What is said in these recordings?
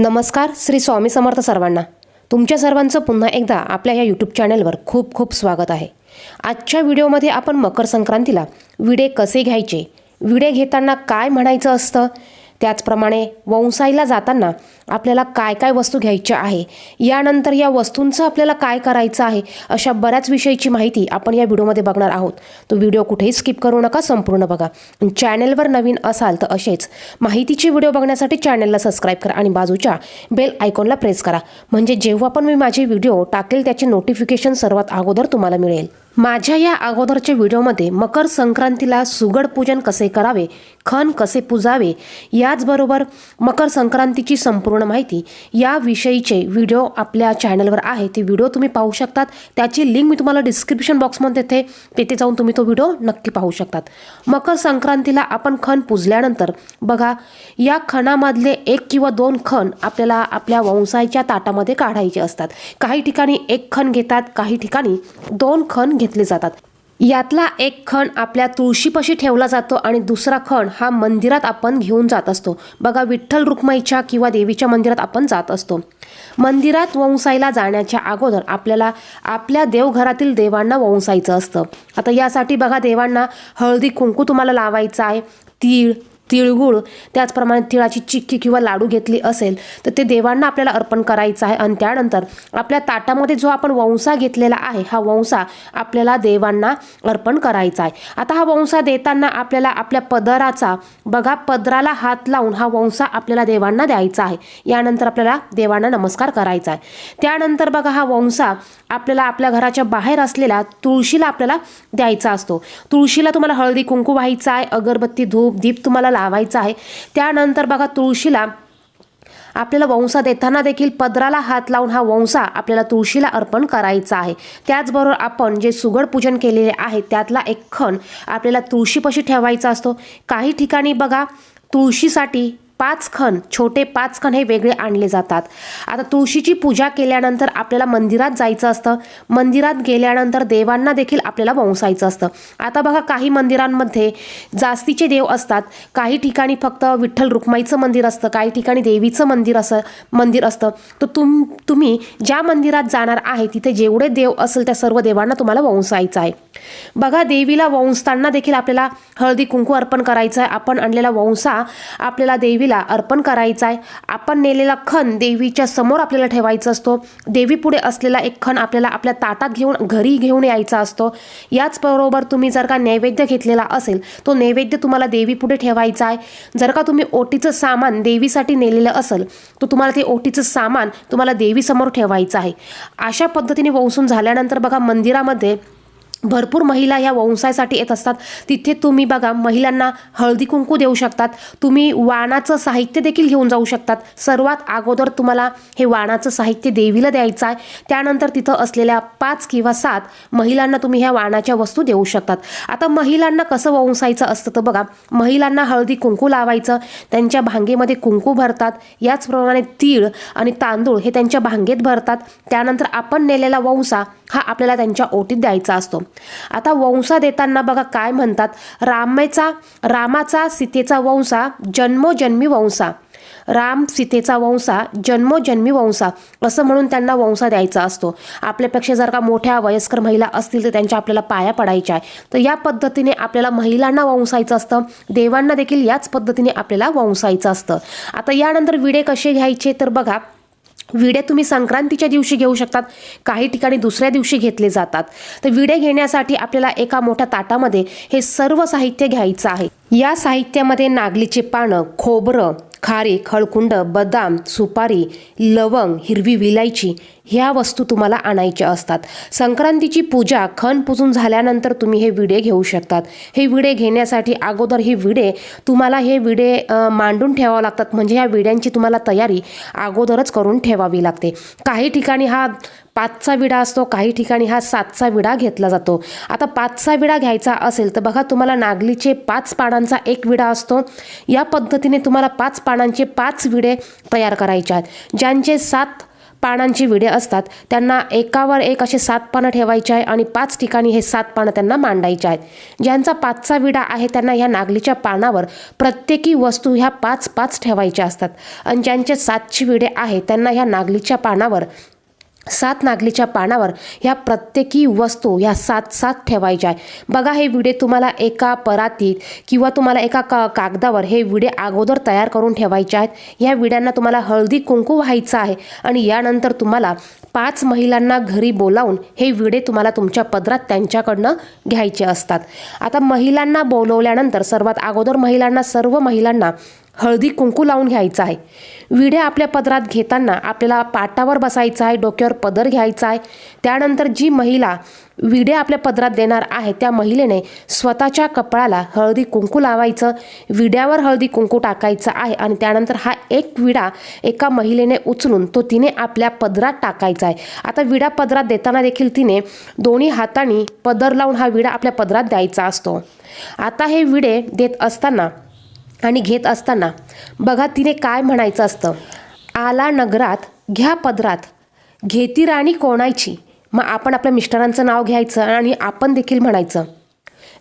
नमस्कार श्री स्वामी समर्थ सर्वांना. तुमच्या सर्वांचं पुन्हा एकदा आपल्या या यूट्यूब चॅनलवर खूप खूप स्वागत आहे. आजच्या व्हिडिओमध्ये आपण मकर संक्रांतीला विडे कसे घ्यायचे? विडे घेताना काय म्हणायचं असतं? त्याचप्रमाणे वंसाईला जाताना आपल्याला काय काय वस्तू घ्यायच्या आहे? यानंतर या वस्तूंचं आपल्याला काय करायचं आहे? अशा बऱ्याच विषयीची माहिती आपण या व्हिडिओमध्ये बघणार आहोत. तो व्हिडिओ कुठेही स्किप करू नका संपूर्ण बघा. चॅनलवर नवीन असाल तर असेच माहितीचे व्हिडिओ बघण्यासाठी चॅनलला सबस्क्राईब करा आणि बाजूच्या बेल आयकॉनला प्रेस करा. म्हणजे जेव्हा पण मी माझे व्हिडिओ टाकेल त्याचे नोटिफिकेशन सर्वात अगोदर तुम्हाला मिळेल. माझ्या या अगोदरच्या व्हिडिओमध्ये मकर संक्रांतीला सुगड पूजन कसे करावे खण कसे पुजावे याचबरोबर मकर संक्रांतीची संपूर्ण माहिती याविषयीचे व्हिडिओ आपल्या चॅनलवर आहे. ते व्हिडिओ तुम्ही पाहू शकतात. त्याची लिंक मी तुम्हाला डिस्क्रिप्शन बॉक्समध्ये देते. तेथे जाऊन तुम्ही तो व्हिडिओ नक्की पाहू शकतात. मकर संक्रांतीला आपण खण पुजल्यानंतर बघा या खणामधले एक किंवा दोन खण आपल्याला आपल्या वंसाच्या ताटामध्ये काढायचे असतात. काही ठिकाणी एक खण घेतात काही ठिकाणी दोन खण घेतले जातात. यातला एक खण आपल्या तुळशीपाशी ठेवला जातो आणि दुसरा खण हा मंदिरात आपण घेऊन जात असतो. बघा विठ्ठल रुक्माईच्या किंवा देवीच्या मंदिरात आपण जात असतो. मंदिरात वंसाईला जाण्याच्या अगोदर आपल्याला आपल्या देवघरातील देवांना वंसायचं असतं. आता यासाठी बघा देवांना हळदी कुंकू तुम्हाला लावायचं आहे तीळ तिळगुळ त्याचप्रमाणे तिळाची चिक्की किंवा लाडू घेतली असेल तर ते देवांना आपल्याला अर्पण करायचं आहे. आणि त्यानंतर आपल्या ताटामध्ये जो आपण वंसा घेतलेला आहे हा वंसा आपल्याला देवांना अर्पण करायचा आहे. आता हा वंसा देताना आपल्याला आपल्या पदराचा बघा पदराला हात लावून हा वंसा आपल्याला देवांना द्यायचा आहे. यानंतर आपल्याला देवांना नमस्कार करायचा आहे. त्यानंतर बघा हा वंसा आपल्याला आपल्या घराच्या बाहेर असलेल्या तुळशीला आपल्याला द्यायचा असतो. तुळशीला तुम्हाला हळदी कुंकू व्हायचा आहे अगरबत्ती धूप दीप तुम्हाला लावायचा आहे. त्यानंतर बघा तुळशीला आपल्याला वंसा देताना देखील पदराला हात लावून हा वंसा आपल्याला तुळशीला अर्पण करायचा आहे. त्याचबरोबर आपण जे सुगड पूजन केलेले आहे त्यातला एक खण आपल्याला तुळशीपाशी ठेवायचा असतो. काही ठिकाणी बघा तुळशीसाठी पाच खण छोटे पाच खण हे वेगळे आणले जातात. आता तुळशीची पूजा केल्यानंतर आपल्याला मंदिरात जायचं असतं. मंदिरात गेल्यानंतर देवांना देखील आपल्याला वंसायचं असतं. आता बघा काही मंदिरांमध्ये जास्तीचे देव असतात. काही ठिकाणी फक्त विठ्ठल रुक्माईचं मंदिर असतं. काही ठिकाणी देवीचं मंदिर असं मंदिर असतं. तर तुम तुम्ही ज्या मंदिरात जाणार आहे तिथे जेवढे देव असेल त्या सर्व देवांना तुम्हाला वंसायचं आहे. बघा देवीला वंसताना देखील आपल्याला हळदी कुंकू अर्पण करायचं आहे. आपण आणलेला वंसा आपल्याला देवीला अर्पण करायचा आहे. आपण नेलेला खण देवीच्या समोर आपल्याला ठेवायचा असतो. देवीपुढे असलेला एक खण आपल्याला आपल्या ताटात घेऊन घरी घेऊन यायचा असतो. याचबरोबर तुम्ही जर का नैवेद्य घेतलेला असेल तो नैवेद्य तुम्हाला देवीपुढे ठेवायचा आहे. जर का तुम्ही ओटीचं सामान देवीसाठी नेलेलं असेल तर तुम्हाला ते ओटीचं सामान तुम्हाला देवीसमोर ठेवायचं आहे. अशा पद्धतीने वंसून झाल्यानंतर बघा मंदिरामध्ये भरपूर महिला या वंशासाठी येत असतात. तिथे तुम्ही बघा महिलांना हळदी कुंकू देऊ शकतात. तुम्ही वाणाचं साहित्य देखील घेऊन जाऊ शकतात. सर्वात अगोदर तुम्हाला हे वाणाचं साहित्य देवीला द्यायचं आहे. त्यानंतर तिथं असलेल्या पाच किंवा सात महिलांना तुम्ही ह्या वाणाच्या वस्तू देऊ शकतात. आता महिलांना कसं वंसायचं असतं तर बघा महिलांना हळदी कुंकू लावायचं त्यांच्या भांगेमध्ये कुंकू भरतात याचप्रमाणे तीळ आणि तांदूळ हे त्यांच्या भांगेत भरतात. त्यानंतर आपण नेलेला वंसा हा आपल्याला त्यांच्या ओटीत द्यायचा असतो. आता वंसा देताना बघा काय म्हणतात. रामेचा रामाचा सीतेचा वंसा जन्मोजन्मी वंसा राम सीतेचा वंसा जन्मोजन्मी वंसा असं म्हणून त्यांना वंसा द्यायचा असतो. आपल्यापेक्षा जर का मोठ्या वयस्कर महिला असतील तर त्यांच्या आपल्याला पाया पडायच्या आहे तर या पद्धतीने आपल्याला महिलांना वंसायचं असतं. देवांना देखील याच पद्धतीने आपल्याला वंसायचं असतं. आता यानंतर विडे कसे घ्यायचे तर बघा. विडे तुम्ही संक्रांतीच्या दिवशी घेऊ शकतात काही ठिकाणी दुसऱ्या दिवशी घेतले जातात. तर विडे घेण्यासाठी आपल्याला एका मोठ्या ताटामध्ये हे सर्व साहित्य घ्यायचं आहे. या साहित्यामध्ये नागलीचे पानं खोबरं खारीक हळकुंड बदाम सुपारी लवंग हिरवी विलायची ह्या वस्तू तुम्हाला आणायच्या असतात. संक्रांतीची पूजा खण पुजून झाल्यानंतर तुम्ही हे विडे घेऊ शकतात. हे विडे घेण्यासाठी अगोदर हे विडे तुम्हाला हे विडे मांडून ठेवावं लागतात. म्हणजे ह्या विड्यांची तुम्हाला तयारी अगोदरच करून ठेवावी लागते. काही ठिकाणी हा पाचचा विडा असतो काही ठिकाणी हा सातचा विडा घेतला जातो. आता पाचचा विडा घ्यायचा असेल तर बघा तुम्हाला नागलीचे पाच पानांचा एक विडा असतो. या पद्धतीने तुम्हाला पाच पानांचे पाच विडे तयार करायचे आहेत. ज्यांचे सात पानांची विडे असतात त्यांना एकावर एक असे सात पानं ठेवायचे आहे आणि पाच ठिकाणी हे सात पानं त्यांना मांडायचे आहेत. ज्यांचा पाचचा विडा आहे त्यांना ह्या नागलीच्या पानावर प्रत्येकी वस्तू ह्या पाच पाच ठेवायच्या असतात. आणि ज्यांचे सातची विडे आहे त्यांना ह्या नागलीच्या पानावर सात नागलीच्या पानावर ह्या प्रत्येकी वस्तू ह्या सात सात ठेवायच्या आहे बघा हे विडे तुम्हाला एका परातीत किंवा तुम्हाला एका का कागदावर हे विडे अगोदर तयार करून ठेवायचे आहेत. ह्या विड्यांना तुम्हाला हळदी कुंकू व्हायचं आहे आणि यानंतर तुम्हाला पाच महिलांना घरी बोलावून हे विडे तुम्हाला तुमच्या पदरात त्यांच्याकडनं घ्यायचे असतात. आता महिलांना बोलवल्यानंतर सर्वात अगोदर महिलांना सर्व महिलांना हळदी कुंकू लावून घ्यायचं आहे. विडे आपल्या पदरात घेताना आपल्याला पाटावर बसायचं आहे डोक्यावर पदर घ्यायचा आहे. त्यानंतर जी महिला विडे आपल्या पदरात देणार आहे त्या महिलेने स्वतःच्या कपाळाला हळदी कुंकू लावायचं विड्यावर हळदी कुंकू टाकायचं आहे आणि त्यानंतर हा एक विडा एका महिलेने उचलून तो तिने आपल्या पदरात टाकायचा आहे. आता विडा पदरात देताना देखील तिने दोन्ही हातांनी पदर लावून हा विडा आपल्या पदरात द्यायचा असतो. आता हे विडे देत असताना आणि घेत असताना बघा तिने काय म्हणायचं असतं. आला नगरात घ्या पदरात. घेती राणी कोणाची? मग आपण आपल्या मिस्टरांचं नाव घ्यायचं आणि आपण देखील म्हणायचं.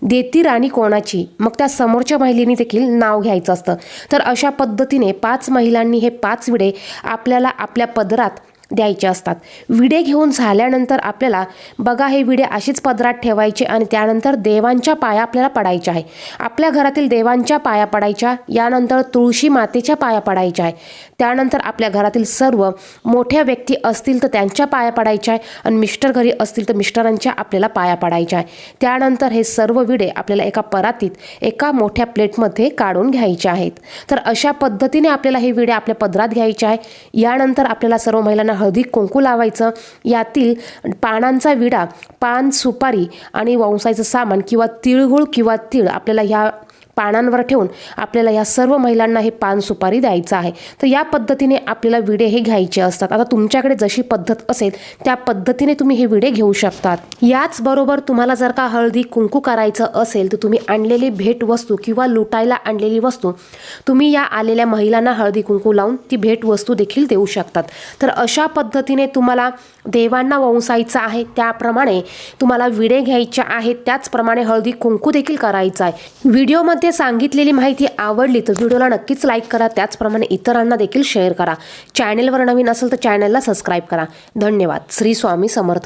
देती राणी कोणाची? मग त्या समोरच्या महिलेनी देखील नाव घ्यायचं असतं. तर अशा पद्धतीने पाच महिलांनी हे पाच विडे आपल्याला आपल्या पदरात द्यायचे असतात. विडे घेऊन झाल्यानंतर आपल्याला बघा हे विडे अशीच पदरात ठेवायचे आणि त्यानंतर देवांच्या पाया आपल्याला पडायच्या आहे. आपल्या घरातील देवांच्या पाया पडायच्या यानंतर तुळशी मातेच्या पाया पडायच्या आहे. त्यानंतर आपल्या घरातील सर्व मोठ्या व्यक्ती असतील तर त्यांच्या पाया पडायच्या आहे आणि मिस्टर घरी असतील तर मिस्टरांच्या आपल्याला पाया पडायच्या आहे. त्यानंतर हे सर्व विडे आपल्याला एका परातीत एका मोठ्या प्लेटमध्ये काढून घ्यायचे आहेत. तर अशा पद्धतीने आपल्याला हे विडे आपल्या पदरात घ्यायचे आहे. यानंतर आपल्याला सर्व महिलांना हळदी कुंकू लावायचं. यातील पानांचा विडा पान सुपारी आणि वंसायचं सामान किंवा तिळगुळ किंवा तीळ आपल्याला ह्या पानांवर ठेवून आपल्याला या सर्व महिलांना हे पान सुपारी द्यायचं आहे. तर या पद्धतीने आपल्याला विडे हे घ्यायचे असतात. आता तुमच्याकडे जशी पद्धत असेल त्या पद्धतीने तुम्ही हे विडे घेऊ शकतात. याचबरोबर तुम्हाला जर का हळदी कुंकू करायचं असेल तर तुम्ही आणलेली भेटवस्तू किंवा लुटायला आणलेली वस्तू तुम्ही या आलेल्या महिलांना हळदी कुंकू लावून ती भेटवस्तू देखील देऊ शकतात. तर अशा पद्धतीने तुम्हाला देवांना वंसायचं आहे त्याप्रमाणे तुम्हाला विडे घ्यायच्या आहेत. त्याचप्रमाणे हळदी कुंकू देखील करायचं आहे. व्हिडिओमध्ये सांगितलेली माहिती आवडली तर व्हिडिओला नक्कीच लाईक करा. त्याचप्रमाणे इतरांना देखील शेअर करा. चॅनेलवर नवीन असेल तर चॅनलला सबस्क्राईब करा. धन्यवाद. श्री स्वामी समर्थ.